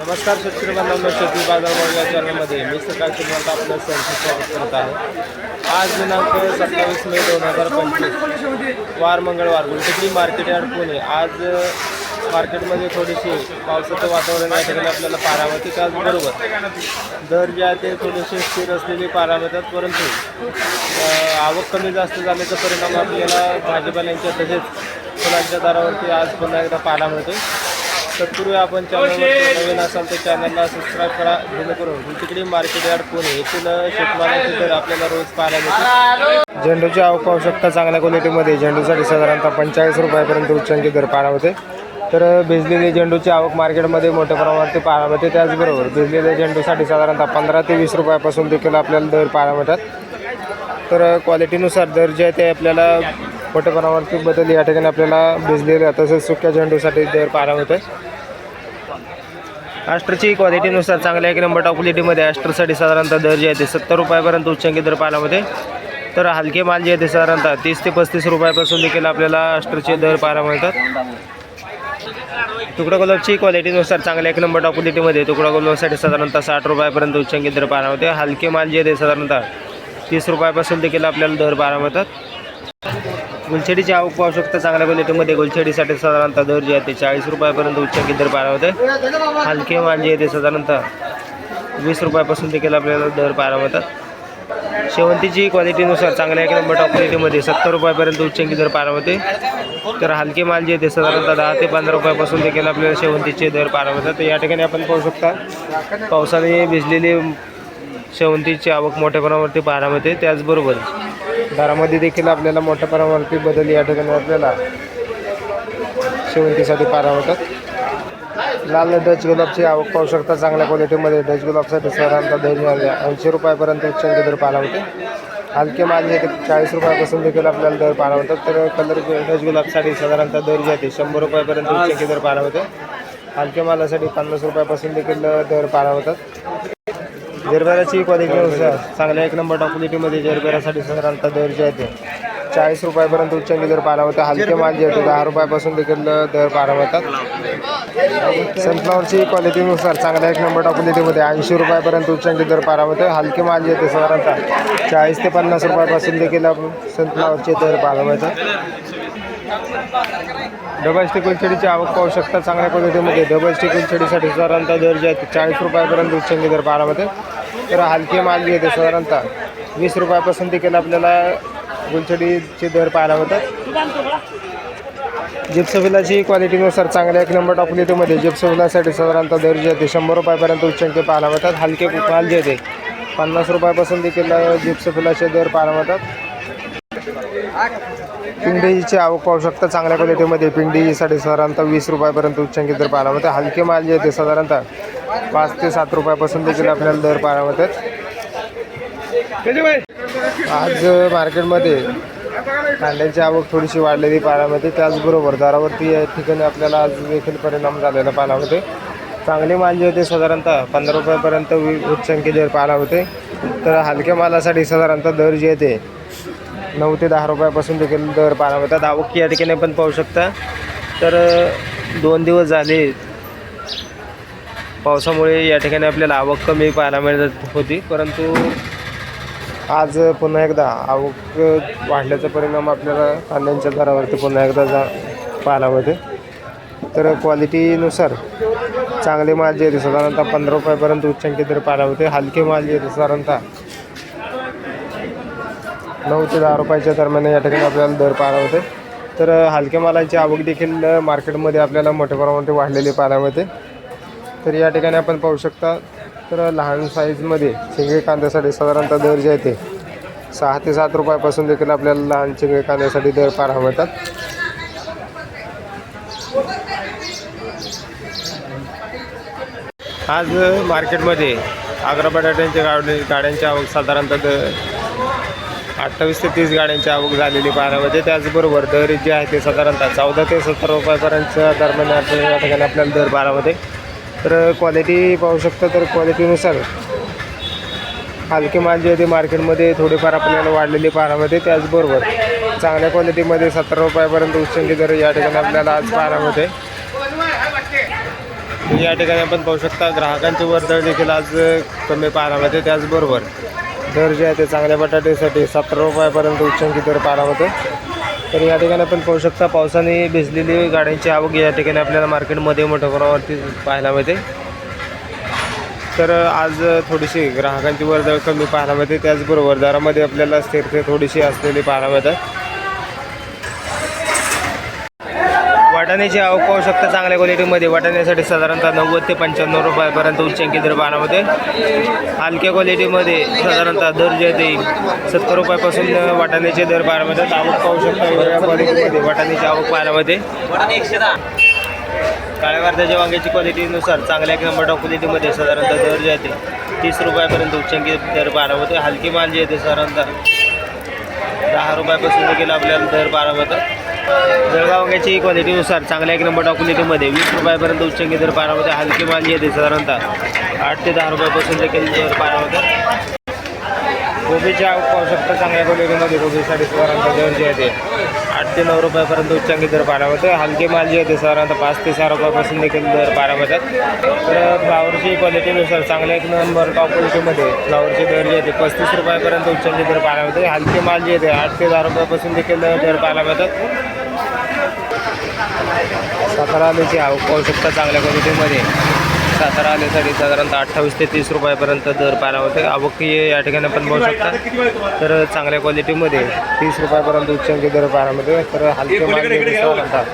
नमस्कार शेतकरी बांधवांनो शेती बाजार वर्ग चॅनलमध्ये. मी सकाळ श्रीमंत आपलं सहर्ष स्वागत करत आहे. आज दिनांक सत्तावीस मे दोन हजार पंचवीस. वार मंगळवार गुलटेकडी मार्केट यार्ड पुणे. आज मार्केटमध्ये थोडीशी पावसाचं वातावरण या ठिकाणी आपल्याला पारावती मिळते. त्याचबरोबर दर जे आहे ते थोडेसे स्थिर असलेले पारावतात परंतु आवक कमी जास्त झाल्याचा परिणाम आपल्याला भाजीपाल्यांच्या तसेच फुलांच्या दरावरती आज पुन्हा एकदा पाहायला मिळतो तत्पूर्वी आपण चॅनलवर नवीन असाल तर चॅनलला सबस्क्राईब करा. जेणेकरून तिकडे मार्केट यार्ड पुणे येथील शेतमालाचे दर आपल्याला रोज पाहायला मिळते झेंडूची आवक पाहू शकता चांगल्या क्वालिटीमध्ये झेंडूसाठी साधारणतः पंचेचाळीस रुपयापर्यंत उच्चांकी दर पाहायला होते तर भिजलेली झेंडूची आवक मार्केटमध्ये मोठ्या प्रमाणावरती पाहायला मिळते. त्याचबरोबर भिजलेल्या झेंडूसाठी साधारणतः पंधरा ते वीस रुपयापासून देखील आपल्याला दर पाहायला मिळतात. तर क्वालिटीनुसार दर जे आहे ते आपल्याला मोठ्या प्रमाणावरती बदल या ठिकाणी आपल्याला भिजलेल्या तसेच सुक्या झेंडूसाठी दर पाहायला मिळते ॲस्ट्रची क्वालिटीनुसार चांगल्या एक नंबर टॉप क्वालिटीमध्ये ॲस्ट्रसाठी साधारणतः दर जे आहे ते सत्तर रुपयापर्यंत उच्चांकी दर पाहायला तर हलके माल जे आहे ते साधारणतः तीस ते पस्तीस रुपयापासून देखील आपल्याला ॲस्ट्रचे दर पाहायला मिळतात. तुकडा गुलाबची क्वालिटीनुसार चांगल्या एक नंबर टॉप क्वालिटीमध्ये तुकडा गुलाबसाठी साधारणतः साठ रुपयापर्यंत उच्चांकी दर पाहायला हलके माल जे आहे ते साधारणतः तीस रुपयापासून देखील आपल्याला दर पाहायला मिळतात. गुलछडीची आवक पाहू शकता. चांगल्या क्वालिटीमध्ये गुलछडीसाठी साधारणतः दर जे आहे ते चाळीस रुपयापर्यंत उच्च दर पाहायला होते. हलके माल जे आहे ते साधारणतः वीस रुपयापासून देखील आपल्याला दर पाहायला मिळतात शेवंतीची क्वालिटीनुसार चांगल्या एक नंबर टॉप क्वालिटीमध्ये सत्तर रुपयापर्यंत उच्चांकी दर पाहायला होते. तर हलके माल जे आहे ते साधारणतः दहा ते पंधरा रुपयापासून देखील आपल्याला शेवंतीचे दर पाहायला मिळतात तर या ठिकाणी आपण पाहू शकता पावसाने भिजलेली शेवंतीची आवक मोठ्या प्रमाणावरती पाहायला मिळते. त्याचबरोबर दरामध्ये देखील आपल्याला मोठ्या प्रमाणावरती बदल या ठिकाणी आपल्याला शेवंतीसाठी पाहायला मिळतात. लाल डच गुलाबची आवक पाहू शकता. चांगल्या क्वालिटीमध्ये डच गुलाबसाठी साधारणतः दर ऐंशी रुपयापर्यंत उच्चांक दर पाहायला मिळते. हलके माल जे चाळीस रुपयापासून देखील आपल्याला दर पाहायला मिळतात. तर कलर डच गुलाबसाठी साधारणतः दर जे आहे ते शंभर रुपयापर्यंत उच्चांकी दर पाहायला मिळते. हलक्या मालासाठी पन्नास रुपयापासून देखील दर पाहायला मिळतात. जरबेराची क्वालिटीनुसार चांगल्या एक नंबर टॉप क्वालिटीमध्ये जरबेरासाठी साधारणतः दर जे आहे ते चाळीस रुपयापर्यंत उच्चांकी दर पाहायला होता. हलके माल जे होते दहा रुपयापासून देखील दर पाहायला मिळतात. सनफ्लॉवरची क्वालिटीनुसार चांगल्या एक नंबर टॉप क्वालिटीमध्ये ऐंशी रुपयापर्यंत उच्चांकी दर पाहायला होते हलके माल जे होते साधारणतः चाळीस ते पन्नास रुपयापासून देखील आपण सनफ्लॉवरचे दर पाहायला मिळतात. डबल स्टिक उलछडीची आवक पाहू शकता. चांगल्या क्वालिटीमध्ये डबल स्टिक उलछडीसाठी साधारणतः दर जे आहेत चाळीस रुपयापर्यंत उच्चांकी दर पाहायला होते तर हलके माल जे साधारणतः वीस रुपयापासून देखील आपल्याला गुलछडीचे दर पाहायला होतात जिप्सविलाची क्वालिटीनुसार चांगल्या एक नंबर टॉप क्वालिटीमध्ये जिप्सफिलासाठी साधारणतः दर जे आहे शंभर रुपयापर्यंत उच्चांक पाहायला मिळतात. हलके माल जे आहे पन्नास रुपयापासून देखील जिप्सफिलाचे दर पाहायला मिळतात. पिंडीची आवक पाहू शकता चांगल्या क्वालिटीमध्ये पिंडीसाठी साधारणतः वीस रुपयापर्यंत उच्चांकी दर पाहायला मिळते हलके माल जे आहे साधारणतः पाच ते सात रुपयापासून देखील आपल्याला दर पाहायला आज मार्केटमध्ये कांद्याची आवक थोडीशी वाढलेली पाण्यामध्ये त्याचबरोबर दरावरती या ठिकाणी आपल्याला आज देखील परिणाम झालेला पाण्यामध्ये मिळते चांगले माल जे होते साधारणतः पंधरा रुपयापर्यंत वि- उच्चांकी दर पाहायला होते तर हलक्या मालासाठी साधारणतः दर जे येते नऊ ते दहा रुपयापासून देखील दर पाहायला होतात आवक या ठिकाणी पण पाहू शकता. तर दोन दिवस झाले पावसामुळे या ठिकाणी आपल्याला आवक कमी पाहायला मिळत होती परंतु आज पुन्हा एकदा आवक वाढल्याचा परिणाम आपल्याला कांद्यांच्या दरावरती पुन्हा एकदा जा पाहायला मिळते तर क्वालिटीनुसार चांगले माल जे आहे साधारणतः पंधरा रुपयापर्यंत उच्चांकी दर पाहायला होते हलके माल जे आहे साधारणतः नऊ ते दहा रुपयाच्या दरम्यान या ठिकाणी आपल्याला दर पाहायला होते तर हलक्या मालाची आवक देखील मार्केटमध्ये आपल्याला मोठ्या प्रमाणात वाढलेली पाहायला मिळते. तर या ठिकाणी आपण पाहू शकता तर लहान साईजमध्ये चिंगळी कांद्यासाठी साधारणतः दर जे आहे ते सहा ते सात रुपयापासून देखील आपल्याला लहान चिंगळी कांद्यासाठी दर पार मिळतात. आज मार्केटमध्ये आग्रा बटाट्यांच्या गाडी गाड्यांची आवक साधारणतः द अठ्ठावीस ते तीस गाड्यांची आवक झालेली पाहायला मिळते. त्याचबरोबर दर जे आहे ते साधारणतः चौदा ते सत्तर रुपयापर्यंतच्या दरम्यान या ठिकाणी आपल्याला दर पाहायला मिळते. तर क्वालिटी पाहू शकता तर क्वालिटीनुसार हलके माल जे आहे ते मार्केटमध्ये थोडेफार आपल्याला वाढलेले पाहायला त्याचबरोबर चांगल्या क्वालिटीमध्ये सत्तर रुपयापर्यंत उच्चंकी दर या ठिकाणी आपल्याला आज पाहायला मिळते. या ठिकाणी आपण पाहू शकता ग्राहकांचे वर्दळ देखील आज कमी पाहायला मिळते. त्याचबरोबर दर जे आहे ते चांगल्या बटाट्यासाठी सतरा रुपयापर्यंत उच्चंकी दर पाहायला मिळते. तर या ठिकाणी आपण पाहू शकता पावसाने भिजलेली गाड्यांची आवक या ठिकाणी आपल्याला मार्केटमध्ये मोठ्या प्रमाणावरती पाहायला मिळते. तर आज थोडीशी ग्राहकांची वर्दळ कमी पाहायला मिळते. त्याचबरोबर दरामध्ये आपल्याला स्थिरते थोडीशी असलेली पाहायला मिळतात. वाटाण्याची आवक पाहू शकता. चांगल्या क्वालिटीमध्ये वाटाण्यासाठी साधारणतः नव्वद ते पंच्याण्णव रुपयापर्यंत उच्चांकी दर पाहण्यामध्ये हलक्या क्वालिटीमध्ये साधारणतः दर जे ते सत्तर रुपयापासून वाटाण्याचे दर बारामध्ये आवक पाहू शकता. क्वालिटीमध्ये वाटाण्याची आवक पाहण्यामध्ये काळ्या वर्धाच्या वांग्याची क्वालिटीनुसार चांगल्या एक टॉप क्वालिटीमध्ये साधारणतः दर जे आहे तीस रुपयापर्यंत उच्चांकी दर बारामध्ये हलकी माल जे आहे ते साधारणतः दहा रुपयापासून देखील आपल्याला दर बारामध्ये जळगाव वांग्याची क्वालिटीनुसार चांगल्या एक नंबर टॉप क्वालिटीमध्ये वीस रुपयापर्यंत उच्चांकी दर पारामध्ये हलकी माल येते साधारणतः. आठ ते दहा रुपयापासून देखील दर पारामध्ये गोबीच्या पाहू शकता चांगल्या क्वालिटीमध्ये गोबीसाठी साधारणतः दर जे येते. आठ ते नऊ रुपयापर्यंत उच्चांकी दर पाहण्यामध्ये हलके माल जे येते साधारणतः पाच ते सहा रुपयापासून देखील दर पाहण्यामध्ये तर फ्लावरची क्वालिटीनुसार चांगल्या एक नंबर टॉप क्वालिटीमध्ये फ्लावरचे दर जे येते पस्तीस रुपयापर्यंत उच्चांकी दर पाहण्यामध्ये हलके माल जे येते आठ ते दहा रुपयापासून देखील दर पाहायला सातारा आल्याची आवक पाहू शकता चांगल्या क्वालिटीमध्ये. सातारा आल्यासाठी साधारणतः अठ्ठावीस ते तीस रुपयापर्यंत दर पाहायला होते आवक या ठिकाणी पण पाहू शकता. तर चांगल्या क्वालिटीमध्ये तीस रुपयापर्यंत उच्चांकी दर पाहायला मिळते तर हलके माल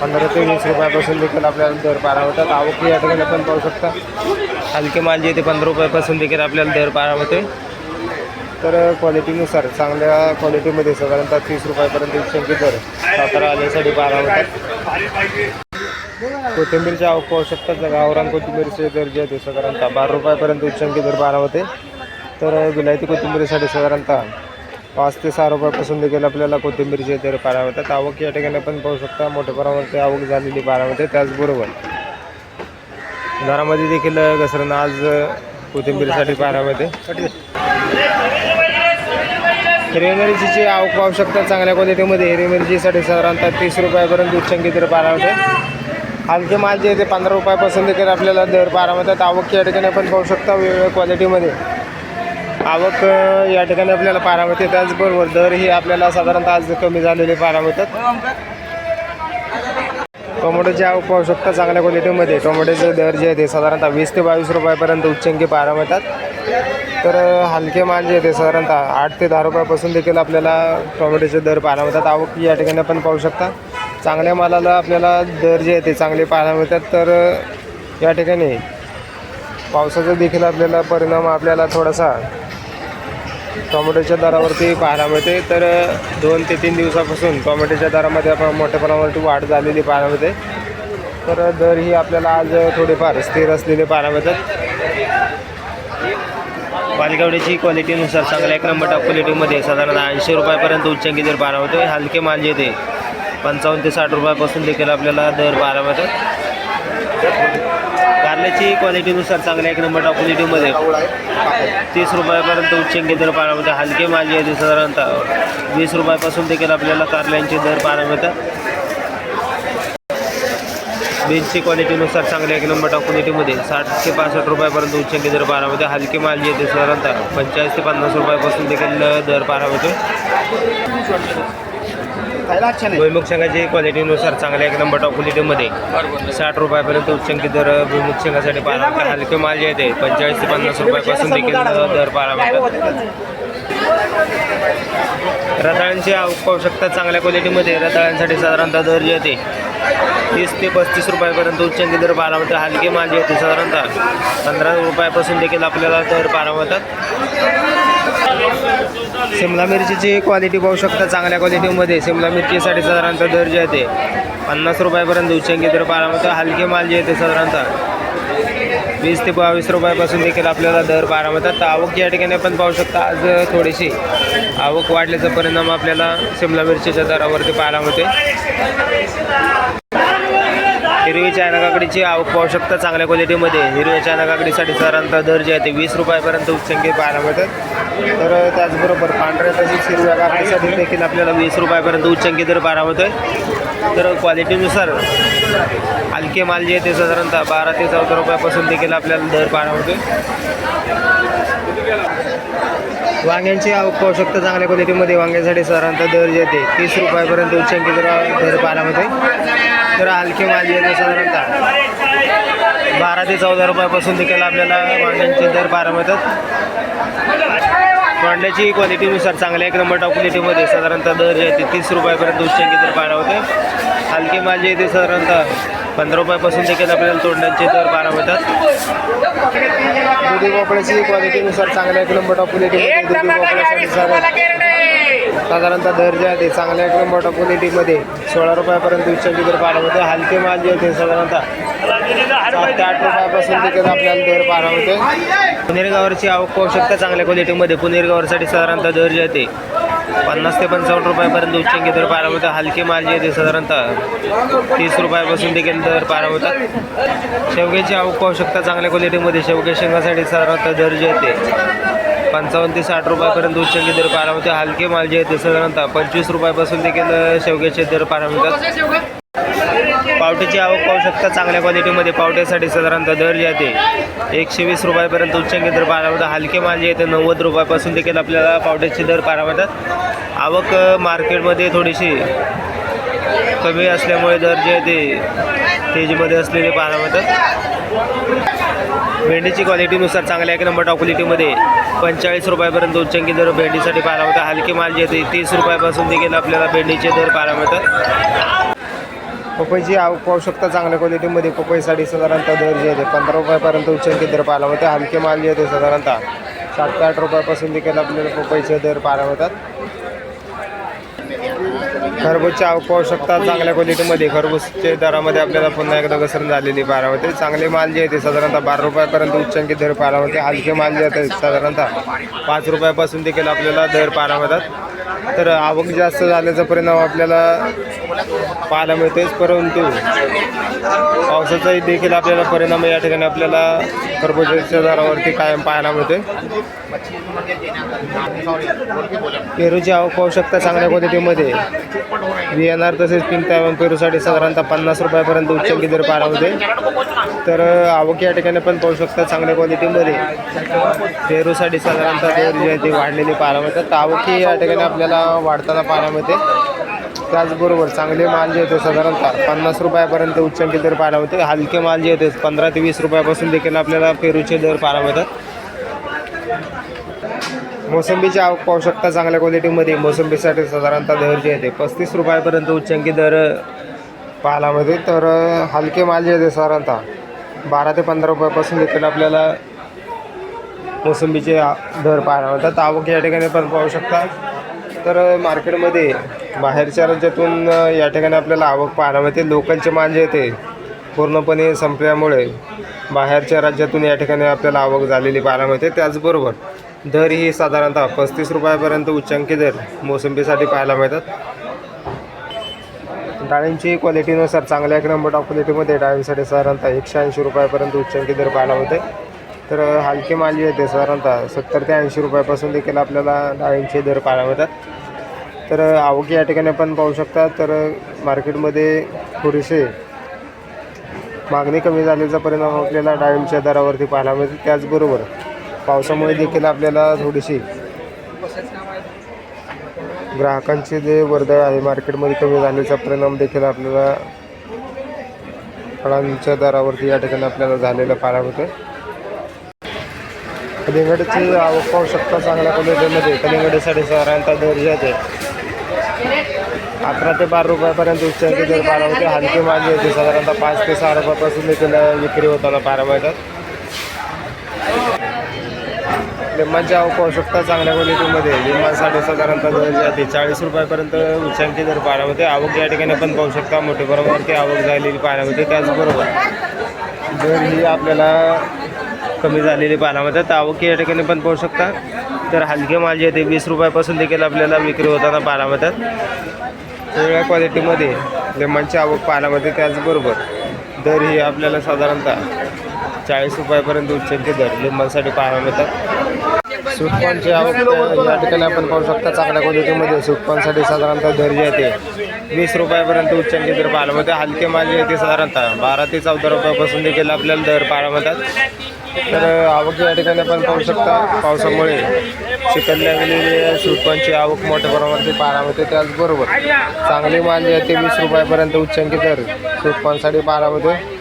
पंधरा ते वीस रुपयापासून देखील आपल्याला दर पाहायला होतात आवक या ठिकाणी पण पाहू शकता. हलके माल जे ते पंधरा रुपयापासून देखील आपल्याला दर पाहायला होते तर क्वालिटीनुसार चांगल्या क्वालिटीमध्ये साधारणतः तीस रुपयापर्यंत उच्चांकी दर सातारा आल्यासाठी बारा होतात. कोथिंबीरच्या आवक पाहू शकता गावरान कोथिंबीरचे दर जे आहे साधारणतः बारा रुपयापर्यंत उच्चांकी दर बारा होते. तर विलायती कोथिंबीरीसाठी साधारणतः पाच ते सहा रुपयापासून देखील आपल्याला कोथिंबीरचे दर बारा होतात. आवक या ठिकाणी पण पाहू शकता मोठ्या प्रमाणावरती आवक झालेली बारा होते त्याचबरोबर दरामध्ये देखील घसरण आज कोथिंबीरसाठी बारा होते. हिरवी मिरचीची आवक पाहू शकता चांगल्या क्वालिटीमध्ये हिरवी मिरचीसाठी साधारणतः तीस रुपयापर्यंत उच्चंकी दर पाहायला हलके माल जे ते पंधरा रुपयापासून देखील आपल्याला दर पाहायला मिळतात आवक या ठिकाणी आपण पाहू शकता वेगवेगळ्या क्वालिटीमध्ये. आवक या ठिकाणी आपल्याला पारामध्ये मिळते त्याचबरोबर दर ही आपल्याला साधारणतः आज कमी झालेले पारा मिळतात टोमॅटोची आवक पाहू शकता चांगल्या क्वालिटीमध्ये. टोमॅटोचे दर जे आहे ते साधारणतः वीस ते बावीस रुपयापर्यंत उच्चंकी पारा मिळतात तर हलके माल जे येते साधारणतः आठ ते दहा रुपयापासून देखील आपल्याला टोमॅटोचे दर पाहायला मिळतात. आवक या ठिकाणी आपण पाहू शकता. चांगल्या मालाला आपल्याला दर जे येते चांगले पाहायला मिळतात. तर या ठिकाणी पावसाचा देखील आपल्याला परिणाम आपल्याला थोडासा टोमॅटोच्या दरावरती पाहायला मिळते. तर दोन ते तीन दिवसापासून टोमॅटोच्या दरामध्ये आपण मोठ्या प्रमाणावरती वाढ झालेली पाहायला मिळते. तर दर ही आपल्याला आज थोडेफार स्थिर असलेले पाहायला मिळतात. पालगावडीची क्वालिटीनुसार चांगल्या एक नंबर टॉप क्वालिटीमध्ये साधारण ऐंशी रुपयापर्यंत उच्चांकी दर पारा होतो हलके माल जे ते पंचावन्न ते साठ रुपयापासून देखील आपल्याला दर बारा मिळतात कारल्याची क्वालिटीनुसार चांगल्या एक नंबर टॉप क्वालिटीमध्ये तीस रुपयापर्यंत उच्चांकी दर पाहायला होते हलके माल जे साधारणतः वीस रुपयापासून देखील आपल्याला कारल्यांचे दर बारा मिळतात बीन्सची क्वालिटीनुसार चांगल्या एक नंबर क्वालिटीमध्ये साठ ते पासष्ट रुपयापर्यंत उच्चांकी दर मिळते हलके माल जे आहे ते साधारणतः पंचेचाळीस ते पन्नास रुपयापासून देखील दर मिळतो भुईमुग शेंगाची क्वालिटीनुसार चांगल्या एक नंबर टॉप क्वालिटीमध्ये साठ रुपयापर्यंत उच्चांकी दर भुईमुग शेंगासाठी मिळते हलके माल जे आहे ते पंचेचाळीस ते पन्नास रुपयापासून देखील दर मिळतात रताळ्यांची आवक पाहू शकता चांगल्या क्वालिटीमध्ये रताळ्यांसाठी साधारणतः दर जे येते तीस ते पस्तीस रुपयापर्यंत उच्चांकी दर पाहायला हलके माल जे येते साधारणतः पंधरा रुपयापासून देखील आपल्याला दर पाहायला शिमला मिरचीची क्वालिटी पाहू शकता चांगल्या क्वालिटीमध्ये शिमला मिरचीसाठी साधारणतः दर जे येते पन्नास रुपयापर्यंत उच्चांकी दर पाहायला हलके माल जे येते साधारणतः वीस ते बावीस रुपयापासून देखील आपल्याला दर बारा मिळतात. तर आवक या ठिकाणी आपण पाहू शकता आज थोडीशी आवक वाढल्याचा परिणाम आपल्याला शिमला मिरचीच्या दरावरती पाहायला मिळते हिरवी चायना काकडीची आवक पाहू शकता चांगल्या क्वालिटीमध्ये. हिरव्या चायना काकडीसाठी साधारणतः दर जे आहे ते वीस रुपयापर्यंत उच्चांकी पाहायला मिळतात. तर त्याचबरोबर पांढऱ्या तसेच हिरव्या काकडीसाठी देखील आपल्याला वीस रुपयापर्यंत उच्चंकी दर पाहायला मिळतोय. तर क्वालिटीनुसार हलके माल जे आहे ते साधारणतः बारा ते चौदा रुपयापासून देखील आपल्याला दर पाहायला होते वांग्यांची आवक पाहू शकता चांगल्या क्वालिटीमध्ये वांग्यासाठी साधारणतः दर जे ते तीस रुपयापर्यंत उच्चांकी दर दर पाहायला होते तर हलके माल जे आहे ते साधारणतः बारा ते चौदा रुपयापासून देखील आपल्याला वांग्यांचे दर पाहायला मिळतात तोंड्याची क्वालिटीनुसार चांगल्या एक नंबर टॉप क्वालिटीमध्ये साधारणतः दर जे आहे ते तीस रुपयापर्यंत उच्चांकी दर पाहायला होते हलके माल जे आहे ते साधारणतः पंधरा रुपयापासून देखील आपल्याला तोंडांचे दर पाहायला मिळतात. दुधी भोपळ्याची क्वालिटीनुसार चांगल्या एक नंबर टॉप क्वालिटीमध्ये दुधी भोपळ्यासाठी साधारण साधारणतः दर जे आहे ते चांगल्या एक नंबर टॉप क्वालिटीमध्ये सोळा रुपयापर्यंत उच्चांकी दर पाहायला होते हलके माल जे आहे ते साधारणतः सात ते आठ रुपयापासून देखील आपल्याला दर पाहायला होते पुनेरगावरची आवक पाहू शकता चांगल्या क्वालिटीमध्ये पुनेरगावरसाठी साधारणतः दर जे आहे ते पन्नास ते पंचावन्न रुपयापर्यंत उच्चांकी दर पाहायला होतात. हलके मालजी येते साधारणतः तीस रुपयापासून देखील दर पाहायला होतात. शेवग्याची आवक पाहू शकता चांगल्या क्वालिटीमध्ये शेवग्या शेंगासाठी साधारणतः दर जे येते. पंचावन्न ते साठ रुपयापर्यंत उच्चांकी दर पाहायला होते. हलके माल जे आहे साधारणतः पंचवीस रुपयापासून देखील शेवग्याचे दर पाहायला मिळतात पावटीची आवक पाहू शकता. चांगल्या क्वालिटीमध्ये पावट्यासाठी साधारणतः दर जे आहे ते एकशे वीस रुपयापर्यंत उच्चांकी दर पारावतात. हलके माल जे आहे ते नव्वद रुपयापासून देखील आपल्याला पावट्याचे दर पारावतात. आवक मार्केटमध्ये थोडीशी कमी असल्यामुळे दर जे आहे ते तेजीमध्ये असलेले पारावतात. भेंडीची क्वालिटीनुसार चांगल्या एक नंबर टॉप क्वालिटीमध्ये पंचेचाळीस रुपयापर्यंत उच्चांकी दर भेंडीसाठी पारावतात. हलके माल जे आहे ते तीस रुपयापासून देखील आपल्याला भेंडीचे दर पारावतात. पपईची आवक पाहू शकता चांगल्या क्वालिटीमध्ये पपईसाठी साधारणतः दर जे आहे पंधरा रुपयापर्यंत उच्चांकी दर पाहायला मिळते. हलके माल जे आहे ते साधारणतः सात ते आठ रुपयापासून देखील आपल्याला पपईचे दर पाहायला मिळतात. खरबूजची आवक पाहू शकता चांगल्या क्वालिटीमध्ये खरबूजचे दरामध्ये आपल्याला पुन्हा एकदा घसरण झालेली पाहायला मिळते. चांगले माल जे आहे ते साधारणतः बारा रुपयापर्यंत उच्चांकी दर पाहायला मिळते. हलके माल जे आहे साधारणतः पाच रुपयापासून देखील आपल्याला दर पाहायला मिळतात. तर आवक जास्त झाल्याचा परिणाम आपल्याला पाहायला मिळतेच परंतु पावसाचाही देखील आपल्याला परिणाम या ठिकाणी आपल्याला खरबूजाच्या दरावरती कायम पाहायला मिळते पेरूची आवक पाहू शकता चांगल्या क्वालिटीमध्ये. बियाणार तसेच पिंक तैवान पेरूसाठी साधारणतः पन्नास रुपयापर्यंत उच्चांकी दर पाहायला होते तर आवक या ठिकाणी पण पाहू शकता चांगल्या क्वालिटीमध्ये. पेरूसाठी साधारणतः दर जे आहे ते वाढलेली पाहायला मिळतात. तर आवक ही या ठिकाणी आपल्याला वाढताना पाहायला मिळते. त्याचबरोबर चांगले माल जे होते साधारणतः पन्नास रुपयापर्यंत उच्चांकी दर पाहायला होते हलके माल जे होते पंधरा ते वीस रुपयापासून देखील आपल्याला पेरूचे दर पाहायला मिळतात. मोसंबीची आवक पाहू शकता चांगल्या क्वालिटीमध्ये मोसंबीसाठी साधारणतः दर जे येते पस्तीस रुपयापर्यंत उच्चांकी दर पाहायला मिळते. तर हलके माल जे येते साधारणतः बारा ते पंधरा रुपयापासून देखील आपल्याला मोसंबीचे दर पाहायला मिळतात. आवक या ठिकाणी पण पाहू शकता. तर मार्केटमध्ये बाहेरच्या राज्यातून या ठिकाणी आपल्याला आवक पाहायला मिळते. लोकलचे माल जे ते पूर्णपणे संपल्यामुळे बाहेरच्या राज्यातून या ठिकाणी आपल्याला आवक झालेली पाहायला मिळते. त्याचबरोबर दर ही साधारणतः पस्तीस रुपयापर्यंत उच्चांकी दर मोसंबीसाठी पाहायला मिळतात. डाळींची क्वालिटीनुसार चांगल्या एक नंबर टॉप क्वालिटीमध्ये डाळींसाठी साधारणतः एकशे ऐंशी रुपयापर्यंत उच्चांकी दर पाहायला मिळते. तर हलके माल जे आहे ते साधारणतः सत्तर ते ऐंशी रुपयापासून देखील आपल्याला डाळींचे दर पाहायला मिळतात. तर आवक या ठिकाणी आपण पाहू शकता तर मार्केटमध्ये थोडीसे मागणी कमी झाल्याचा परिणाम आपल्याला डाळींच्या दरावरती पाहायला मिळते. त्याचबरोबर पावसामुळे देखील आपल्याला थोडीशी ग्राहकांचे जे वर्दळ आहे मार्केटमध्ये कमी झाल्याचा परिणाम देखील आपल्याला फळांच्या दरावरती या ठिकाणी आपल्याला झालेलं पाहायला मिळतो कलिंगडची आवक पाहू शकता चांगल्या क्वालिटीमध्ये. कलिंगडीसाठी साधारणतः दर जे आहे अकरा ते बारा रुपयापर्यंत उच्चांकी दर पाहायला होते हलके जे होते साधारणतः पाच ते सहा रुपयापासून देखील विक्री होताना पाहायला मिळतात लिंबांची आवक पाहू शकता चांगल्या क्वालिटीमध्ये. लिंबांसाठी साधारणतः दर जे आहे ते. चाळीस रुपयापर्यंत उच्चांकी दर मिळते आवक या ठिकाणी पण पाहू शकता. मोठ्या प्रमाणावरती आवक झालेली मिळते. त्याचबरोबर दर ही आपल्याला कमी झालेली पानामध्ये. तर आवक या ठिकाणी पण पाहू शकता. तर हलके माल जे आहे ते वीस रुपयापासून देखील आपल्याला विक्री होताना पाहायला मिळतात वेगळ्या क्वालिटीमध्ये लेमनची आवक पानामध्ये त्याचबरोबर दर ही आपल्याला साधारणतः चाळीस रुपयापर्यंत उच्चांकी दर लिंबांसाठी पाहायला मिळतात सुटपानची आवक या ठिकाणी आपण पाहू शकता. चांगल्या क्वालिटीमध्ये सुटपानसाठी साधारणतः दर जे आहे ते वीस रुपयापर्यंत उच्चांकी दर पाहायला मिळते हलके माल जे आहे ते साधारणतः बारा ते चौदा रुपयापासून देखील आपल्याला दर पाहायला मिळतात तर आवक या ठिकाणी आपण पाहू शकता पावसामुळे चिकनल्या गेलेली आवक मोठ्या प्रमाणात पाहायला मिळते. त्याचबरोबर चांगली माल जे आहे ते वीस रुपयापर्यंत उच्चांकी दर सुटपानसाठी पाहायला मिळते.